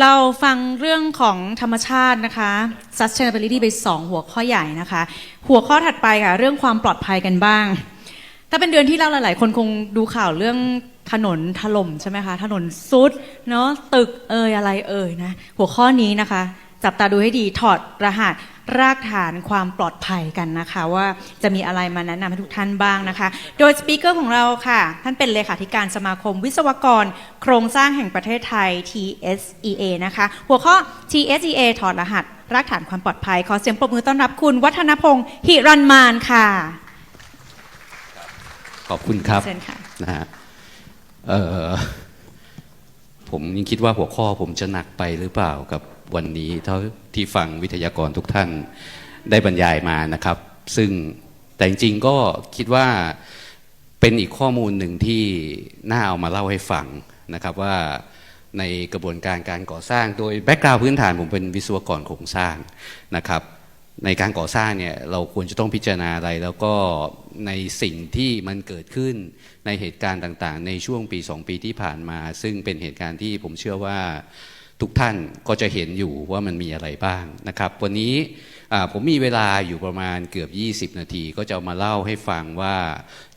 เราฟังเรื่องของธรรมชาตินะคะ sustainability ไปสองหัวข้อใหญ่นะคะ หัวข้อถัดไปค่ะ เรื่องความปลอดภัยกันบ้าง ถ้าเป็นเดือนที่แล้วหลาย ๆ คนคงดูข่าวเรื่องถนนถล่มใช่ไหมคะ ถนนซุดเนาะตึกเอ่ยอะไรเอ่ยนะ หัวข้อนี้นะคะ จับตาดูให้ดีถอดรหัส รากฐานความปลอดภัยกันนะคะ ว่าจะมีอะไรมาแนะนำให้ทุกท่านบ้างนะคะ โดยสปีกเกอร์ของเราค่ะ ท่านเป็นเลขาธิการสมาคมวิศวกร โครงสร้างแห่งประเทศไทย TSEA นะคะ หัวข้อ TSEA ถอดรหัส รากฐานความปลอดภัย ขอเสียงปรบมือต้อนรับคุณ วัฒนพงศ์หิรันมานค่ะ ขอบคุณครับเชิญค่ะ นะฮะเอ่อผมยังคิดว่าหัวข้อผมจะหนักไปหรือเปล่ากับ วันนี้เท่าที่ฟังวิทยากรทุกท่านได้บรรยายมานะครับ ซึ่งแต่จริงๆก็คิดว่าเป็นอีกข้อมูลหนึ่งที่น่าเอามาเล่าให้ฟังนะครับว่าในกระบวนการการก่อสร้างโดยแบ็กกราวพื้นฐานผมเป็นวิศวกรโครงสร้างนะครับ ในการก่อสร้างเนี่ยเราควรจะต้องพิจารณาอะไร แล้วก็ในสิ่งที่มันเกิดขึ้นในเหตุการณ์ต่างๆ ในช่วงปี 2 ปีที่ผ่านมา ซึ่งเป็นเหตุการณ์ที่ผมเชื่อว่า ทุกท่านก็จะเห็นอยู่ว่ามันมีอะไรบ้างนะครับ วันนี้ผมมีเวลาอยู่ประมาณเกือบ 20 นาที ก็จะามาเล่าให้ฟังว่า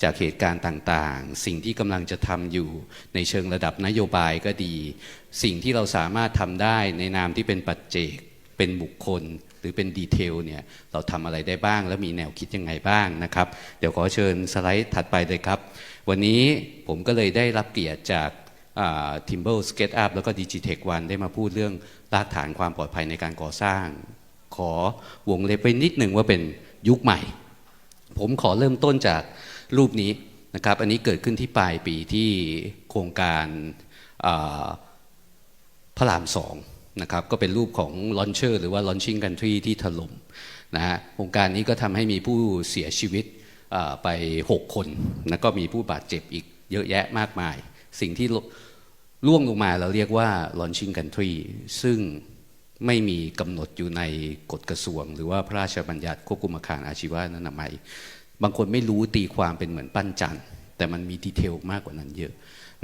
จากเหตุการณ์ต่างๆ สิ่งที่กำลังจะทำอยู่ในเชิงระดับนโยบายก็ดี สิ่งที่เราสามารถทำได้ในนามที่เป็นปัจเจก เป็นบุคคล หรือเป็นดีเทลเนี่ยเราทำอะไรได้บ้าง แล้วมีแนวคิดยังไงบ้างนะครับ เดี๋ยวขอเชิญสไลด์ถัดไปเลยครับ วันนี้ผมก็เลยได้รับเกียรติจาก ทิมเบิลสเก็ตอัพแล้วก็ดิจิเทควันได้มาพูดเรื่องรากฐานความปลอดภัยในการก่อสร้าง ขอวงเล็บไปนิดหนึ่งว่าเป็นยุคใหม่ ผมขอเริ่มต้นจากรูปนี้นะครับ อันนี้เกิดขึ้นที่ปลายปีที่โครงการาพระรามสองนะครับก็เป็นรูปของลอนเชอร์หรือว่า launching country ที่ถล่มนะฮะโครงการนี้ก็ทำให้มีผู้เสียชีวิตไป 6 คน แล้วก็มีผู้บาดเจ็บอีกเยอะแยะมากมาย สิ่งที่ ล่วงลงมาเราเรียกว่า launching country ซึ่งไม่มีกำหนดอยู่ในกฎกระทรวง หรือว่าพระราชบัญญัติควบคุมอาคารอาชีวะนามัย บางคนไม่รู้ตีความเป็นเหมือนปั้นจันทร์แต่มันมีดีเทลมากกว่านั้นเยอะ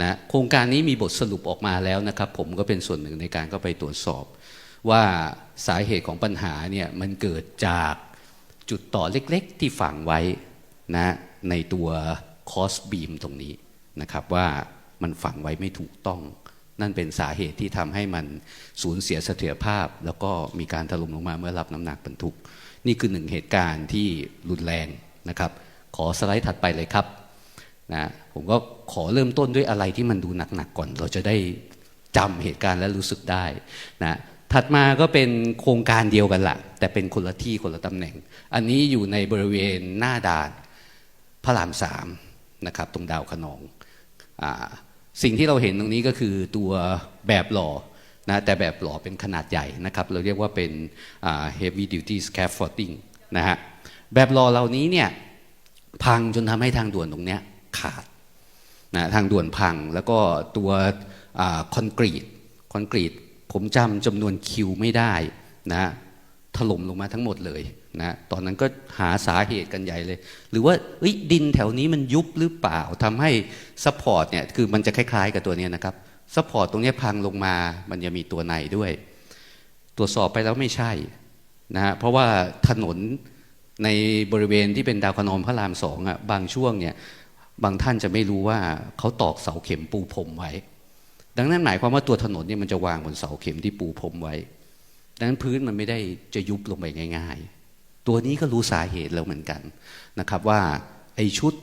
นะโครงการนี้มีบทสรุปออกมาแล้วนะครับ ผมก็เป็นส่วนหนึ่งในการเข้าไปตรวจสอบ ว่าสาเหตุของปัญหาเนี่ยมันเกิดจากจุดต่อเล็กๆ ที่ฝังไว้นะในตัวคอสบีมตรงนี้นะครับว่า มันฝังไว้ไม่ถูกต้อง นั่นเป็นสาเหตุที่ทำให้มันสูญเสียเสถียรภาพ แล้วก็มีการถล่มลงมาเมื่อรับน้ำหนักบรรทุก นี่คือหนึ่งเหตุการณ์ที่รุนแรงนะครับ ขอสไลด์ถัดไปเลยครับนะผมก็ขอเริ่มต้นด้วยอะไรที่มันดูหนักๆก่อน เราจะได้จำเหตุการณ์และรู้สึกได้นะถัดมาก็เป็นโครงการเดียวกันละแต่เป็นคนละที่คนละตำแหน่ง อันนี้อยู่ในบริเวณหน้าด่านพระรามสามนะครับ ตรงดาวขนองอา สิ่งที่เราเห็นตรงนี้ก็คือตัวแบบหล่อนะแต่แบบหล่อเป็นขนาดใหญ่นะครับ เราเรียกว่าเป็น heavy duty scaffolding นะฮะแบบหล่อเหล่านี้เนี่ยพังจนทำให้ทางด่วนตรงเนี้ยขาดนะทางด่วนพังแล้วก็ตัวคอนกรีตคอนกรีตผมจำจำนวนคิวไม่ได้นะถล่มลงมาทั้งหมดเลย นะตอนนั้นก็หาสาเหตุกันใหญ่เลย หรือว่าดินแถวนี้มันยุบหรือเปล่าทำให้ซัพพอร์ตเนี่ยคือมันจะคล้าย ๆ กับตัวนี้นะครับซัพพอร์ตตรงนี้พังลงมามันจะมีตัวในด้วย ตรวจสอบไปแล้วไม่ใช่นะฮะเพราะว่าถนนในบริเวณที่เป็นดาวคะนองพระรามสองอะบางช่วงเนี่ยบางท่านจะไม่รู้ว่าเขาตอกเสาเข็มปูพรมไว้ ดังนั้นหมายความว่าตัวถนนเนี่ยมันจะวางบนเสาเข็มที่ปูพรมไว้ ดังนั้นพื้นมันไม่ได้จะยุบลงไปง่าย ๆ ตัวนี้ก็รู้สาเหตุแล้วเหมือนกันนะครับว่าไอชุด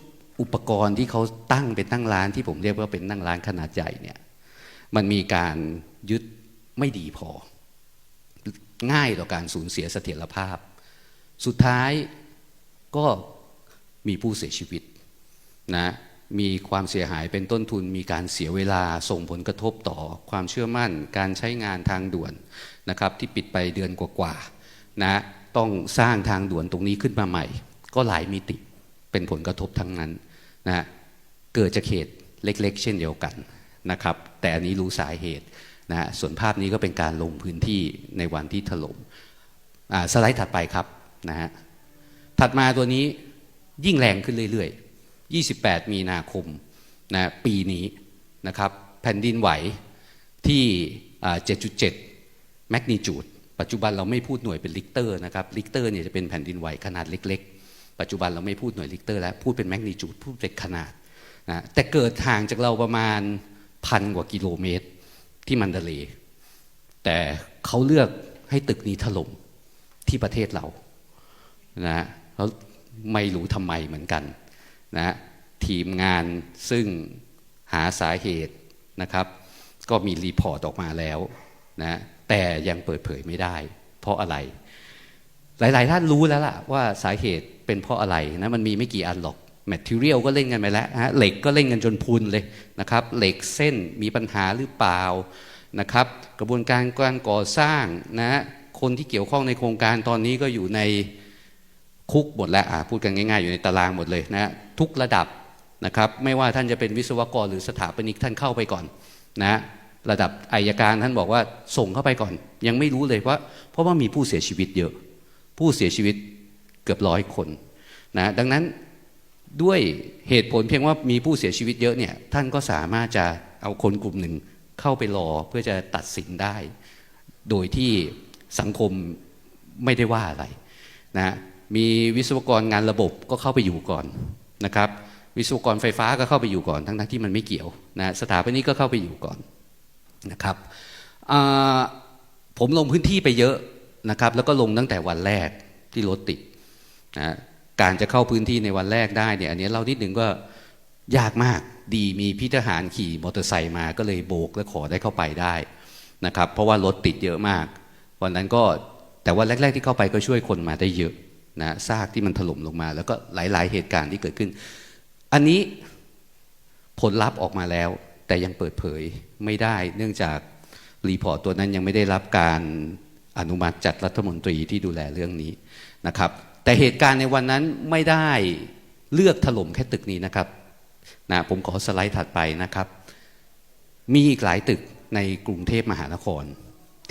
อุปกรณ์ที่เขาตั้งเป็นตั้งร้านที่ผมเรียกว่าเป็นนั่งร้านขนาดใหญ่เนี่ยมันมีการยึดไม่ดีพอ ง่ายต่อการสูญเสียเสถียรภาพ สุดท้ายก็มีผู้เสียชีวิตนะมีความเสียหายเป็นต้นทุน มีการเสียเวลาส่งผลกระทบต่อความเชื่อมั่น การใช้งานทางด่วนนะครับที่ปิดไปเดือนกว่าๆนะ ต้องสร้างทางด่วนตรงนี้ขึ้นมาใหม่ ก็หลายมิติเป็นผลกระทบทั้งนั้นนะเกิดจากเหตุเล็ก ๆ เช่นเดียวกันนะครับ แต่อันนี้รู้สาเหตุนะส่วนภาพนี้ก็เป็นการลงพื้นที่ในวันที่ถล่มอ่าสไลด์ถัดไปครับนะฮะถัดมาตัวนี้ยิ่งแรงขึ้นเรื่อยๆ 28 มีนาคมนะปีนี้นะครับแผ่นดินไหวที่อ่า7.7 แมกนิจูด ปัจจุบันเราไม่พูดหน่วยเป็นลิกเตอร์นะครับลิกเตอร์เนี่ยจะเป็นแผ่นดินไหวขนาดเล็ก ๆ ปัจจุบันเราไม่พูดหน่วยลิกเตอร์แล้วพูดเป็นแมกนิจูดพูดเป็นขนาดนะแต่เกิดห่างจากเราประมาณพันกว่ากิโลเมตรที่มันเดเลแต่เขาเลือกให้ตึกนี้ถล่มที่ประเทศเรานะเขาไม่รู้ทำไมเหมือนกันนะทีมงานซึ่งหาสาเหตุนะครับ ก็มีรีพอร์ตออกมาแล้วนะ แต่ยังเปิดเผยไม่ได้ เพราะอะไร หลาย ๆ ท่านรู้แล้วล่ะว่าสาเหตุเป็นเพราะอะไรนะมันมีไม่กี่อันหรอกแมทเทียลก็เล่นกันไปแล้วฮะเหล็กก็เล่นกันจนพุนเลยนะครับ เหล็กเส้นมีปัญหาหรือเปล่านะครับ กระบวนการการก่อสร้างนะคนที่เกี่ยวข้องในโครงการตอนนี้ก็อยู่ในคุกหมดแล้วพูดกันง่าย ๆ อยู่ในตารางหมดเลยนะทุกระดับนะครับ ไม่ว่าท่านจะเป็นวิศวกรหรือสถาปนิกท่านเข้าไปก่อนนะ ระดับอายการท่านบอกว่าส่งเข้าไปก่อน ยังไม่รู้เลยว่า เพราะว่ามีผู้เสียชีวิตเยอะ ผู้เสียชีวิตเกือบร้อยคนนะดังนั้นด้วยเหตุผลเพียงว่ามีผู้เสียชีวิตเยอะเนี่ยท่านก็สามารถจะเอาคนกลุ่มหนึ่งเข้าไปรอเพื่อจะตัดสินได้ โดยที่สังคมไม่ได้ว่าอะไรนะมีวิศวกรงานระบบก็เข้าไปอยู่ก่อนนะครับ วิศวกรไฟฟ้าก็เข้าไปอยู่ก่อน ทั้งที่มันไม่เกี่ยวนะสถาปนิกก็เข้าไปอยู่ก่อน นะครับผมลงพื้นที่ไปเยอะนะครับ แล้วก็ลงตั้งแต่วันแรกที่รถติดนะการจะเข้าพื้นที่ในวันแรกได้เนี่ยอันนี้เรานิดนึ่งก็ยากมากดีมีพี่ทหารขี่มอเตอร์ไซค์มาก็เลยโบกและขอได้เข้าไปได้นะครับ เพราะว่ารถติดเยอะมาก วันนั้นก็แต่ว่าแรก ๆ ที่เข้าไปก็ช่วยคนมาได้เยอะนะซากที่มันถล่มลงมา แล้วก็หลาย ๆ เหตุการณ์ที่เกิดขึ้น อันนี้ผลลัพธ์ออกมาแล้ว แต่ยังเปิดเผยไม่ได้ เนื่องจากรีพอร์ตตัวนั้นยังไม่ได้รับการอนุมัติจัดรัฐมนตรีที่ดูแลเรื่องนี้นะครับ แต่เหตุการณ์ในวันนั้นไม่ได้เลือกถล่มแค่ตึกนี้นะครับนะผมขอสไลด์ถัดไปนะครับ มีอีกหลายตึกในกรุงเทพมหานคร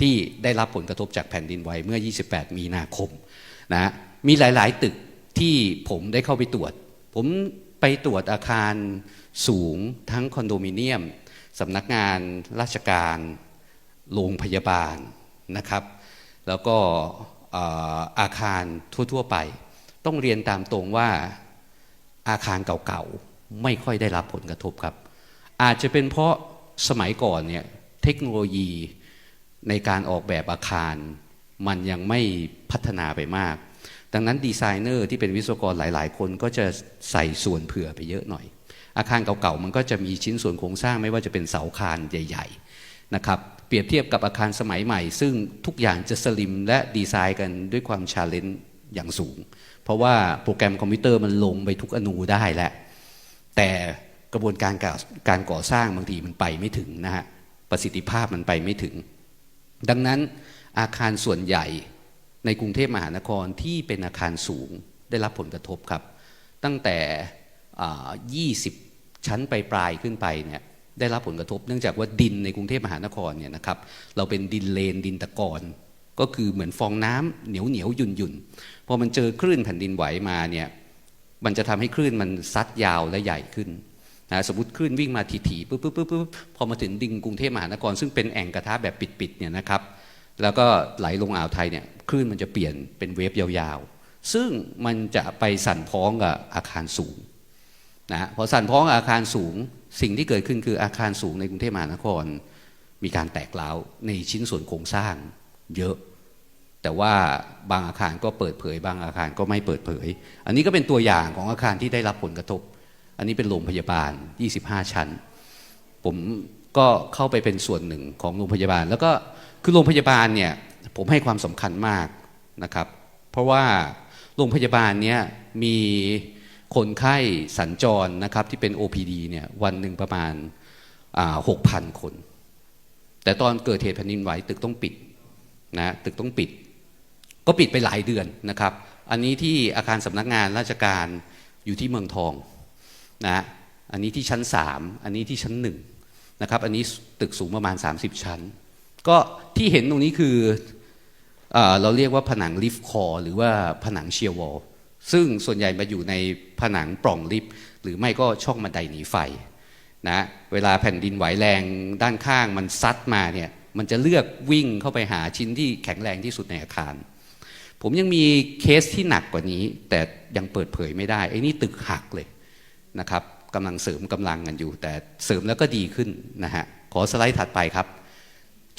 ที่ได้รับผลกระทบจากแผ่นดินไหวเมื่อ 28 มีนาคมนะมีหลาย ๆ ตึกที่ผมได้เข้าไปตรวจ ผมไปตรวจอาคาร สูงทั้งคอนโดมิเนียมสำนักงานราชการโรงพยาบาลนะครับ แล้วก็เอ่ออาคารทั่ว ๆ ไป ต้องเรียนตามตรงว่าอาคารเก่าๆ ไม่ค่อยได้รับผลกระทบครับ อาจจะเป็นเพราะสมัยก่อนเนี่ยเทคโนโลยีในการออกแบบอาคารมันยังไม่พัฒนาไปมาก ดังนั้นดีไซเนอร์ที่เป็นวิศวกรหลาย ๆ คนก็จะใส่ส่วนเผื่อไปเยอะหน่อย อาคารเก่าๆมันก็จะมีชิ้นส่วนโครงสร้างไม่ว่าจะเป็นเสาคานใหญ่ ๆ นะครับ เปรียบเทียบกับอาคารสมัยใหม่ ซึ่งทุกอย่างจะสลิมและดีไซน์กันด้วยความชาเลนจ์อย่างสูง เพราะว่าโปรแกรมคอมพิวเตอร์มันลงไปทุกอนูได้แล้วแต่กระบวนการก่อการก่อสร้างบางทีมันไปไม่ถึงนะฮะประสิทธิภาพมันไปไม่ถึง ดังนั้นอาคารส่วนใหญ่ในกรุงเทพมหานครที่เป็นอาคารสูงได้รับผลกระทบครับ ตั้งแต่ 20 ชั้นไปปลายๆขึ้นไปเนี่ยได้รับผลกระทบเนื่องจากว่าดินในกรุงเทพมหานครเนี่ยนะครับเราเป็นดินเลนดินตะกอนก็คือเหมือนฟองน้ำเหนียวเหนียวยุ่นยุ่นๆพอมันเจอคลื่นแผ่นดินไหวมาเนี่ยมันจะทำให้คลื่นมันซัดยาวและใหญ่ขึ้นนะสมมติคลื่นวิ่งมาถี่ๆปุ๊บปุ๊บปุ๊บปุ๊บพอมาถึงดิงกรุงเทพมหานคร ซึ่งเป็นแอ่งกระทะแบบปิดๆเนี่ยนะครับ แล้วก็ไหลลงอ่าวไทยเนี่ยคลื่นมันจะเปลี่ยนเป็นเวฟยาวๆ ซึ่งมันจะไปสั่นพ้องกับอาคารสูง นะฮะพอสั่นพ้องอาคารสูงสิ่งที่เกิดขึ้นคืออาคารสูงในกรุงเทพมหานคร มีการแตกร้าวในชิ้นส่วนโครงสร้างเยอะ แต่ว่าบางอาคารก็เปิดเผย บางอาคารก็ไม่เปิดเผย อันนี้ก็เป็นตัวอย่างของอาคารที่ได้รับผลกระทบ อันนี้เป็นโรงพยาบาล 25 ชั้น ผมก็เข้าไปเป็นส่วนหนึ่งของโรงพยาบาล แล้วก็คือโรงพยาบาลเนี่ยผมให้ความสำคัญมากนะครับ เพราะว่าโรงพยาบาลเนี้ยมี คนไข้สัญจรนะครับที่เป็น OPD เนี่ยวันหนึ่งประมาณหกพันคน แต่ตอนเกิดเหตุแผ่นดินไหวตึกต้องปิดนะตึกต้องปิด ก็ปิดไปหลายเดือนนะครับ อันนี้ที่อาคารสำนักงานราชการอยู่ที่เมืองทองนะอันนี้ที่ชั้น 3 อันนี้ที่ชั้น1นะครับอันนี้ตึกสูงประมาณ 30 ชั้น ก็ที่เห็นตรงนี้คือเอเราเรียกว่าผนังลิฟต์คอ หรือว่าผนังเชียร์วอล ซึ่งส่วนใหญ่มาอยู่ในผนังปล่องลิฟต์หรือไม่ก็ช่องบันไดหนีไฟนะเวลาแผ่นดินไหวแรงด้านข้างมันซัดมาเนี่ยมันจะเลือกวิ่งเข้าไปหาชิ้นที่แข็งแรงที่สุดในอาคาร ผมยังมีเคสที่หนักกว่านี้ แต่ยังเปิดเผยไม่ได้ไอ้นี่ตึกหักเลยนะครับกำลังเสริมกำลังกันอยู่ แต่เสริมแล้วก็ดีขึ้นนะฮะขอสไลด์ถัดไปครับ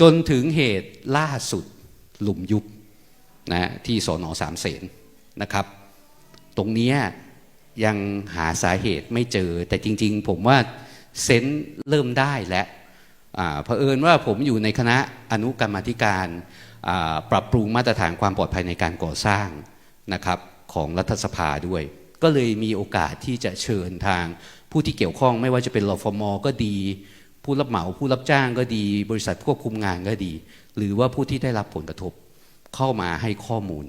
จนถึงเหตุล่าสุดหลุมยุบนะที่สอนอสามเสนนะครับ ตรงนี้ยังหาสาเหตุไม่เจอ แต่จริง ๆ ผมว่าเซนส์เริ่มได้แล้วอ่าเผอิญว่าผมอยู่ในคณะอนุกรรมธิการปรับปรุงมาตรฐานความปลอดภัยในการก่อสร้างนะครับของรัฐสภาด้วย ก็เลยมีโอกาสที่จะเชิญทางผู้ที่เกี่ยวข้องไม่ว่าจะเป็นรฟมก็ดี ผู้รับเหมาผู้รับจ้างก็ดี บริษัทควบคุมงานก็ดี หรือว่าผู้ที่ได้รับผลกระทบเข้ามาให้ข้อมูล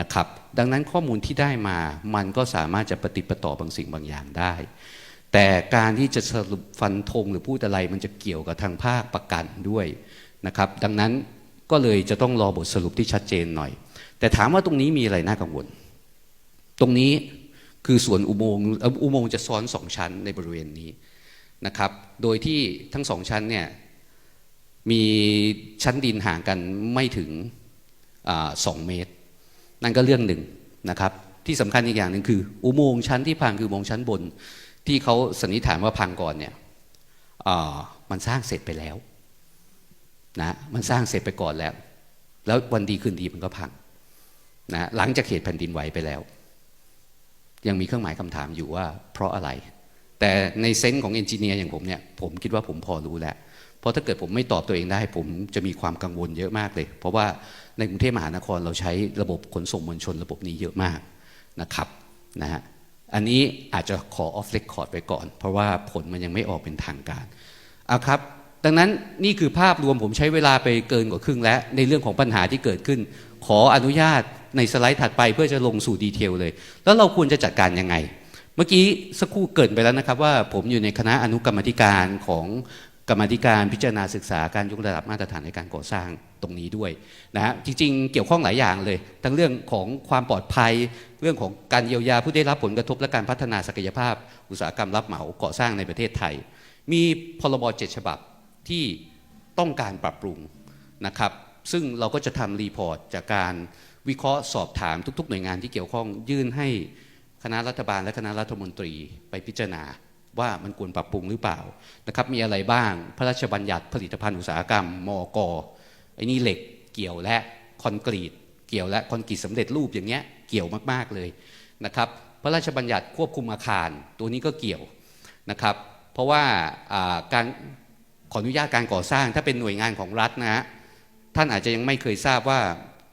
นะครับ ดังนั้นข้อมูลที่ได้มามันก็สามารถจะปฏิปต่อบางสิ่งบางอย่างได้ แต่การที่จะสรุปฟันธงหรือพูดอะไรมันจะเกี่ยวกับทางภาคประกันด้วยนะครับ ดังนั้นก็เลยจะต้องรอบทสรุปที่ชัดเจนหน่อย แต่ถามว่าตรงนี้มีอะไรน่ากังวล ตรงนี้คือส่วนอุโมงค์อุโมงค์จะซ้อนสองชั้นในบริเวณนี้นะครับ โดยที่ทั้งสองชั้นเนี่ยมีชั้นดินห่างกันไม่ถึงสองเมตร นั่นก็เรื่องหนึ่งนะครับ ที่สำคัญอีกอย่างหนึ่งคือ อุโมงค์ชั้นที่พังคืออุโมงค์ชั้นบน ที่เขาสันนิษฐานว่าพังก่อนเนี่ยมันสร้างเสร็จไปแล้วนะมันสร้างเสร็จไปก่อนแล้ว แล้ววันดีคืนดีมันก็พังนะหลังจากเหตุแผ่นดินไหวไปแล้ว ยังมีเครื่องหมายคำถามอยู่ว่า เพราะอะไร แต่ในเซนส์ของเอนจิเนียร์อย่างผมเนี่ยผมคิดว่าผมพอรู้แล้ว เพราะถ้าเกิดผมไม่ตอบตัวเองได้ ผมจะมีความกังวลเยอะมากเลย เพราะว่าในกรุงเทพมหานครเราใช้ระบบขนส่งมวลชนระบบนี้เยอะมากนะครับนะฮะอันนี้อาจจะขอออฟเลคคอร์ดไว้ก่อน เพราะว่าผลมันยังไม่ออกเป็นทางการเอาครับดังนั้นนี่คือภาพรวมผมใช้เวลาไปเกินกว่าครึ่งแล้วในเรื่องของปัญหาที่เกิดขึ้น ขออนุญาตในสไลด์ถัดไปเพื่อจะลงสู่ดีเทลเลย แล้วเราควรจะจัดการยังไง เมื่อกี้สักครู่เกินไปแล้วนะครับว่าผมอยู่ในคณะอนุกรรมธิการของกรรมธิการพิจารณาศึกษาการยกระดับมาตรฐานในการก่อสร้างตรงนี้ด้วยนะฮะจริงๆ เกี่ยวข้องหลายอย่างเลย ทั้งเรื่องของความปลอดภัย เรื่องของการเยียวยาผู้ได้รับผลกระทบและการพัฒนาศักยภาพ อุตสาหกรรมรับเหมาก่อสร้างในประเทศไทย มีพรบเจ็ดฉบับที่ต้องการปรับปรุงนะครับ ซึ่งเราก็จะทำรีพอร์ตจากการวิเคราะห์สอบถามทุก ๆ หน่วยงานที่เกี่ยวข้องยื่นให้ คณะรัฐบาลและคณะรัฐมนตรีไปพิจารณาว่ามันควรปรับปรุงหรือเปล่านะครับมีอะไรบ้างพระราชบัญญัติผลิตภัณฑ์อุตสาหกรรมมอกไอ้นี่เหล็กเกี่ยวและคอนกรีต เกี่ยวและคอนกรีตสำเร็จรูปอย่างเงี้ยเกี่ยวมากๆเลยนะครับพระราชบัญญัติควบคุมอาคาร ตัวนี้ก็เกี่ยวนะครับ เพราะว่าอ่าการขออนุญาตการก่อสร้างถ้าเป็นหน่วยงานของรัฐนะฮะท่านอาจจะยังไม่เคยทราบว่า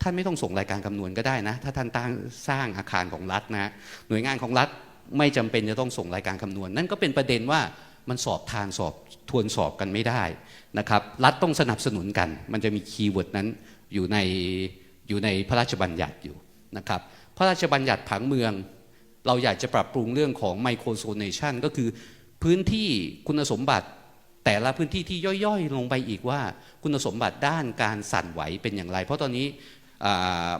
ท่านไม่ต้องส่งรายการคำนวณก็ได้นะ ถ้าท่านตั้งสร้างอาคารของรัฐนะหน่วยงานของรัฐไม่จำเป็นจะต้องส่งรายการคำนวณ นั่นก็เป็นประเด็นว่ามันสอบทานสอบทวนสอบกันไม่ได้นะครับ รัฐต้องสนับสนุนกัน มันจะมีคีย์เวิร์ดนั้นอยู่ในอยู่ในพระราชบัญญัติอยู่นะครับ พระราชบัญญัติผังเมือง เราอยากจะปรับปรุงเรื่องของไมโครโซเนชันก็คือพื้นที่คุณสมบัติแต่ละพื้นที่ที่ย่อยๆ ลงไปอีกว่า คุณสมบัติด้านการสั่นไหวเป็นอย่างไร เพราะตอนนี้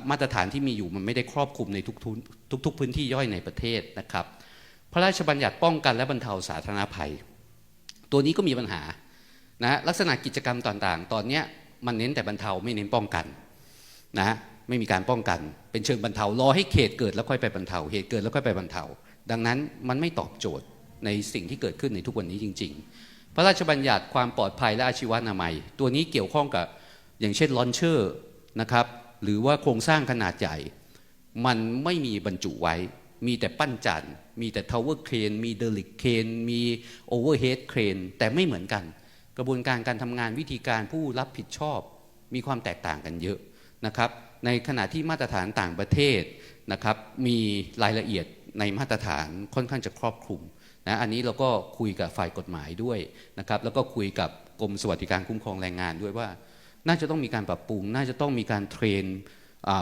มาตรฐานที่มีอยู่มันไม่ได้ครอบคลุมในทุกทุกๆพื้นที่ย่อยในประเทศนะครับ พระราชบัญญัติป้องกันและบรรเทาสาธารณภัย ตัวนี้ก็มีปัญหานะลักษณะกิจกรรมต่างๆ ตอนนี้มันเน้นแต่บรรเทาไม่เน้นป้องกันนะไม่มีการป้องกัน เป็นเชิงบรรเทารอให้เขตเกิดแล้วค่อยไปบรรเทาเหตุเกิดแล้วค่อยไปบรรเทา ดังนั้นมันไม่ตอบโจทย์ในสิ่งที่เกิดขึ้นในทุกวันนี้จริง ๆ พระราชบัญญัติความปลอดภัยและอาชีวนามัย ตัวนี้เกี่ยวข้องกับอย่างเช่นลอนเชอร์นะครับ หรือว่าโครงสร้างขนาดใหญ่ มันไม่มีบรรจุไว้ มีแต่ปั้นจันมีแต่ทาวเวอร์เครนมีเดลิกเครนมีโอเวอร์เฮดเครนแต่ไม่เหมือนกัน กระบวนการการทำงานวิธีการผู้รับผิดชอบ มีความแตกต่างกันเยอะนะครับ ในขณะที่มาตรฐานต่างประเทศนะครับมีรายละเอียดในมาตรฐานค่อนข้างจะครอบคลุมนะอันนี้เราก็คุยกับฝ่ายกฎหมายด้วยนะครับแล้วก็คุยกับกรมสวัสดิการคุ้มครองแรงงานด้วยว่า น่าจะต้องมีการปรับปรุง น่าจะต้องมีการเทรน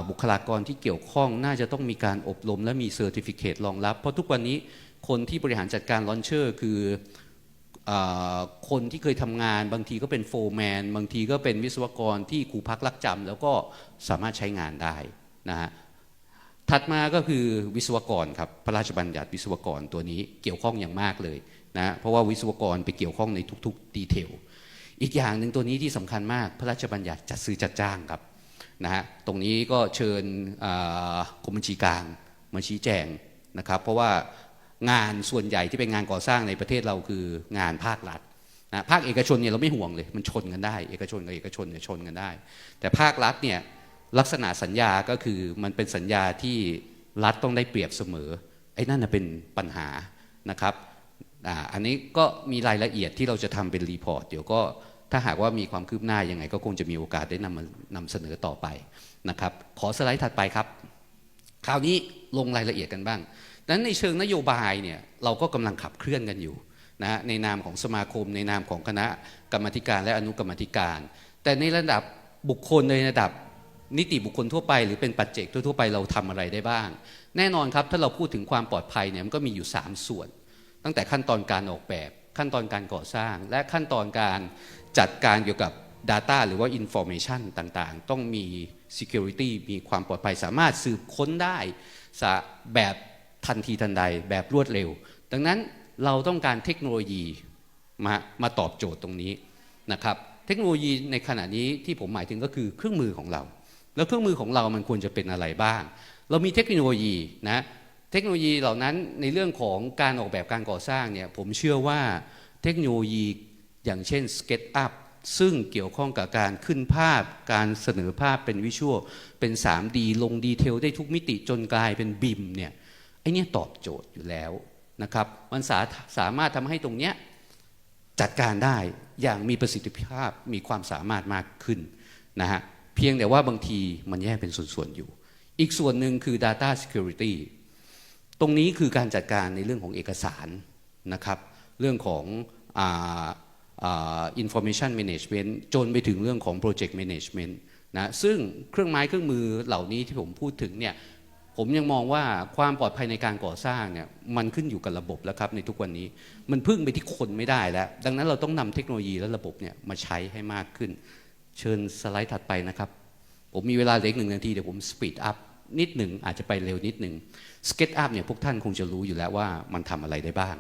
บุคลากรที่เกี่ยวข้อง น่าจะต้องมีการอบรมและมีเซอร์ติฟิเคตรองรับ เพราะทุกวันนี้คนที่บริหารจัดการลอนเชอร์คืออคนที่เคยทำงานบางทีก็เป็นโฟร์แมนบางทีก็เป็นวิศวกรที่ครูพักรักจำแล้วก็สามารถใช้งานได้นะฮะถัดมาก็คือวิศวกรครับพระราชบัญญัติวิศวกรตัวนี้เกี่ยวข้องอย่างมากเลยนะเพราะว่าวิศวกรไปเกี่ยวข้องในทุกๆดีเทล อีกอย่างหนึ่งตัวนี้ที่สำคัญมากพระราชบัญญัติจัดซื้อจัดจ้างครับนะฮะตรงนี้ก็เชิญกรมบัญชีกลางมาชี้แจงนะครับ เพราะว่างานส่วนใหญ่ที่เป็นงานก่อสร้างในประเทศเราคืองานภาครัฐนะภาคเอกชนเนี่ยเราไม่ห่วงเลยมันชนกันได้เอกชนกับเอกชนเนี่ยชนกันได้ แต่ภาครัฐเนี่ยลักษณะสัญญาก็คือมันเป็นสัญญาที่รัฐต้องได้เปรียบเสมอไอ้นั่นเป็นปัญหานะครับ อ่าอันนี้ก็มีรายละเอียดที่เราจะทำเป็นรีพอร์ตเดี๋ยวก็ถ้าหากว่ามีความคืบหน้ายังไง ก็คงจะมีโอกาสได้นำมานำเสนอต่อไปนะครับ ขอสไลด์ถัดไปครับ คราวนี้ลงรายละเอียดกันบ้างนั้นในเชิงนโยบายเนี่ยเราก็กำลังขับเคลื่อนกันอยู่นะในนามของสมาคม ในนามของคณะกรรมการและอนุกรรมการ แต่ในระดับบุคคลในระดับนิติบุคคลทั่วไปหรือเป็นปัจเจกทั่วๆไปเราทำอะไรได้บ้าง แน่นอนครับถ้าเราพูดถึงความปลอดภัยเนี่ยมันก็มีอยู่ 3 ส่วน ตั้งแต่ขั้นตอนการออกแบบ ขั้นตอนการก่อสร้าง และขั้นตอนการจัดการเกี่ยวกับ Data หรือว่า Information ต่างๆ ต้องมี Security มีความปลอดภัยสามารถสืบค้นได้แบบทันทีทันใดแบบรวดเร็ว ดังนั้นเราต้องการเทคโนโลยีมามาตอบโจทย์ตรงนี้นะครับ เทคโนโลยีในขณะนี้ที่ผมหมายถึงก็คือเครื่องมือของเรา แล้วเครื่องมือของเรามันควรจะเป็นอะไรบ้าง เรามีเทคโนโลยีนะ เทคโนโลยีเหล่านั้นในเรื่องของการออกแบบการก่อสร้างเนี่ยผมเชื่อว่าเทคโนโลยีอย่างเช่น SketchUp ซึ่งเกี่ยวข้องกับการขึ้นภาพ การเสนอภาพเป็นวิชวลเป็น 3D ลงดีเทลได้ทุกมิติจนกลายเป็นบิมเนี่ยไอเนี่ยตอบโจทย์อยู่แล้วนะครับมันสาสามารถทำให้ตรงเนี้ยจัดการได้อย่างมีประสิทธิภาพมีความสามารถมากขึ้นนะฮะเพียงแต่ว่าบางทีมันแยกเป็นส่วนๆอยู่ อีกส่วนหนึ่งคือ Data Security ตรงนี้คือการจัดการในเรื่องของเอกสารนะครับ เรื่องของอ่าอ่า information management จนไปถึงเรื่องของ project management นะซึ่งเครื่องไม้เครื่องมือเหล่านี้ที่ผมพูดถึงเนี่ยผมยังมองว่าความปลอดภัยในการก่อสร้างเนี่ยมันขึ้นอยู่กับระบบแล้วครับในทุกวันนี้มันพึ่งไปที่คนไม่ได้แล้ว ดังนั้นเราต้องนำเทคโนโลยีและระบบเนี่ยมาใช้ให้มากขึ้น เชิญสไลด์ถัดไปนะครับ ผมมีเวลาเหลืออีกหนึ่งนาทีเดี๋ยวผมสปีดอัพนิดหนึ่งอาจจะไปเร็วนิดหนึ่ง SketchUp เนี่ยพวกท่านคงจะรู้อยู่แล้วว่ามันทำอะไรได้บ้าง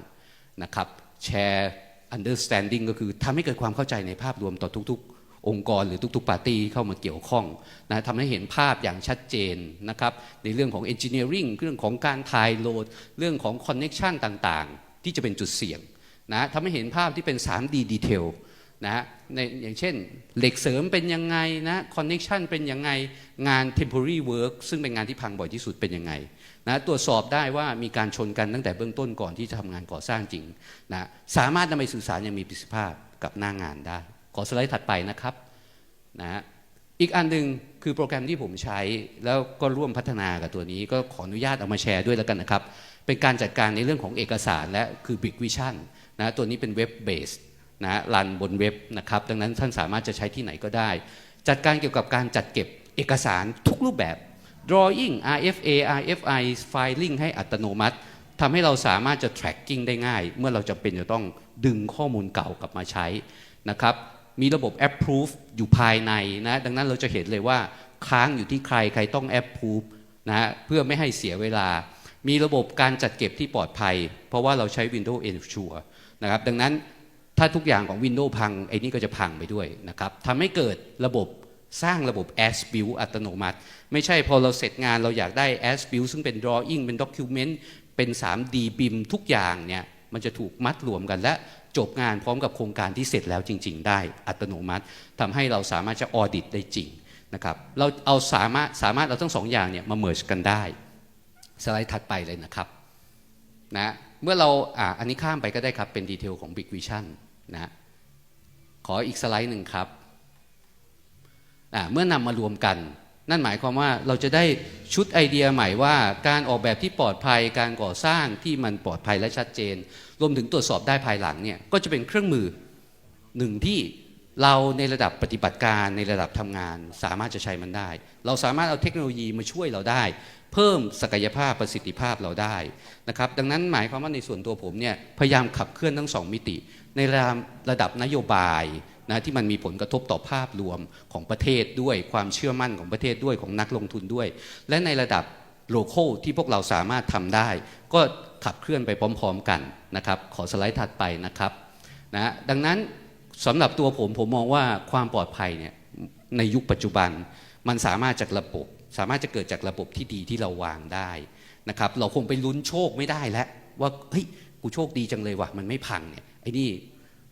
นะครับแชร์ understanding ก็คือทำให้เกิดความเข้าใจในภาพรวมต่อทุกๆ องค์กรหรือทุกๆปาร์ตี้เข้ามาเกี่ยวข้องนะทำให้เห็นภาพอย่างชัดเจนนะครับในเรื่องของ engineering เรื่องของการถ่ายโหลด เรื่องของ connection ต่างๆ ที่จะเป็นจุดเสี่ยงนะทำให้เห็นภาพที่เป็น 3D detail นะในอย่างเช่นเหล็กเสริมเป็นยังไงนะคอนเน็ชันเป็นยังไงงาน temporary work ซึ่งเป็นงานที่พังบ่อยที่สุดเป็นยังไง นะตรวจสอบได้ว่ามีการชนกันตั้งแต่เบื้องต้นก่อนที่จะทำงานก่อสร้างจริงนะสามารถนำไปสื่อสารอย่างมีประสิทธิภาพกับหน้างานได้ ขอสไลด์ถัดไปนะครับนะอีกอันหนึ่งคือโปรแกรมที่ผมใช้แล้วก็ร่วมพัฒนากับตัวนี้ ก็ขออนุญาตเอามาแชร์ด้วยแล้วกันนะครับ เป็นการจัดการในเรื่องของเอกสารและคือ Big Vision นะตัวนี้เป็นเว็บเบสนะรันบนเว็บนะครับ ดังนั้นท่านสามารถจะใช้ที่ไหนก็ได้ จัดการเกี่ยวกับการจัดเก็บเอกสารทุกรูปแบบ drawing RFA RFI filing ให้อัตโนมัติทำให้เราสามารถจะ tracking ได้ง่าย เมื่อเราจำเป็นจะต้องดึงข้อมูลเก่ากลับมาใช้นะครับมีระบบ approve อยู่ภายในนะดังนั้นเราจะเห็นเลยว่าค้างอยู่ที่ใครใครต้อง approve นะฮะเพื่อไม่ให้เสียเวลา มีระบบการจัดเก็บที่ปลอดภัย เพราะว่าเราใช้ Windows Ensure นะครับดังนั้นถ้าทุกอย่างของ Windows พังไอ้นี่ก็จะพังไปด้วยนะครับทำให้เกิดระบบ สร้างระบบ as build อัตโนมัติ ไม่ใช่พอเราเสร็จงานเราอยากได้ as build ซึ่งเป็น drawing เป็น document เป็น 3D BIM ทุกอย่างเนี่ยมันจะถูกมัดรวมกันและจบงานพร้อมกับโครงการที่เสร็จแล้วจริง ๆ ได้อัตโนมัติทำให้เราสามารถจะ audit ได้จริงนะครับเราเอาสามารถสามารถเราทั้งสองอย่างเนี่ยมา merge กันได้ สไลด์ถัดไปเลยนะครับนะเมื่อเราอ่าอันนี้ข้ามไปก็ได้ครับเป็นดีเทลของ Big Vision นะขออีกสไลด์หนึ่งครับ เมื่อนำมารวมกัน นั่นหมายความว่าเราจะได้ชุดไอเดียใหม่ว่า การออกแบบที่ปลอดภัยการก่อสร้างที่มันปลอดภัยและชัดเจน รวมถึงตรวจสอบได้ภายหลังเนี่ยก็จะเป็นเครื่องมือหนึ่งที่เราในระดับปฏิบัติการในระดับทำงาน สามารถจะใช้มันได้ เราสามารถเอาเทคโนโลยีมาช่วยเราได้ เพิ่มศักยภาพประสิทธิภาพเราได้นะครับ ดังนั้นหมายความว่าในส่วนตัวผมเนี่ยพยายามขับเคลื่อนทั้งสองมิติ ในระดับระดับนโยบาย นะที่มันมีผลกระทบต่อภาพรวมของประเทศด้วยความเชื่อมั่นของประเทศด้วยของนักลงทุนด้วย และในระดับโลโก้ที่พวกเราสามารถทำได้ ก็ขับเคลื่อนไปพร้อม ๆ กันนะครับ ขอสไลด์ถัดไปนะครับนะดังนั้นสำหรับตัวผมผมมองว่าความปลอดภัยเนี่ยในยุคปัจจุบัน มันสามารถจากระบบ สามารถจะเกิดจากระบบที่ดีที่เราวางได้นะครับ เราคงไปลุ้นโชคไม่ได้แล้วว่าเฮ้ยกูโชคดีจังเลยว่ะมันไม่พังเนี่ยไอ้นี่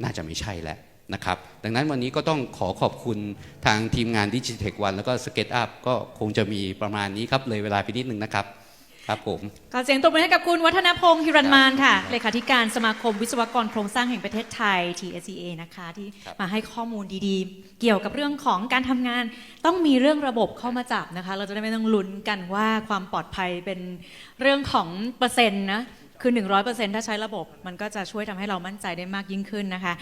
น่าจะไม่ใช่แล้ว นะครับ ดังนั้นวันนี้ก็ต้องขอขอบคุณทางทีมงานดิจิเทควันแล้วก็สเก็ตอัพก็คงจะมีประมาณนี้ครับเลยเวลาไปนิดนึงนะครับ ครับผมขอเสียงตบมือให้กับคุณวัฒนพงศ์ฮิรันมานค่ะเลขาธิการสมาคมวิศวกรโครงสร้างแห่งประเทศไทย TSCA นะคะ ที่ครับมาให้ข้อมูลดีๆ เกี่ยวกับเรื่องของการทำงาน ต้องมีเรื่องระบบเข้ามาจับนะคะ เราจะได้ไม่ต้องลุ้นกันว่าความปลอดภัยเป็นเรื่องของเปอร์เซ็นต์นะคือ 100%ถ้าใช้ระบบ มันก็จะช่วยทำให้เรามั่นใจได้มากยิ่งขึ้นนะคะ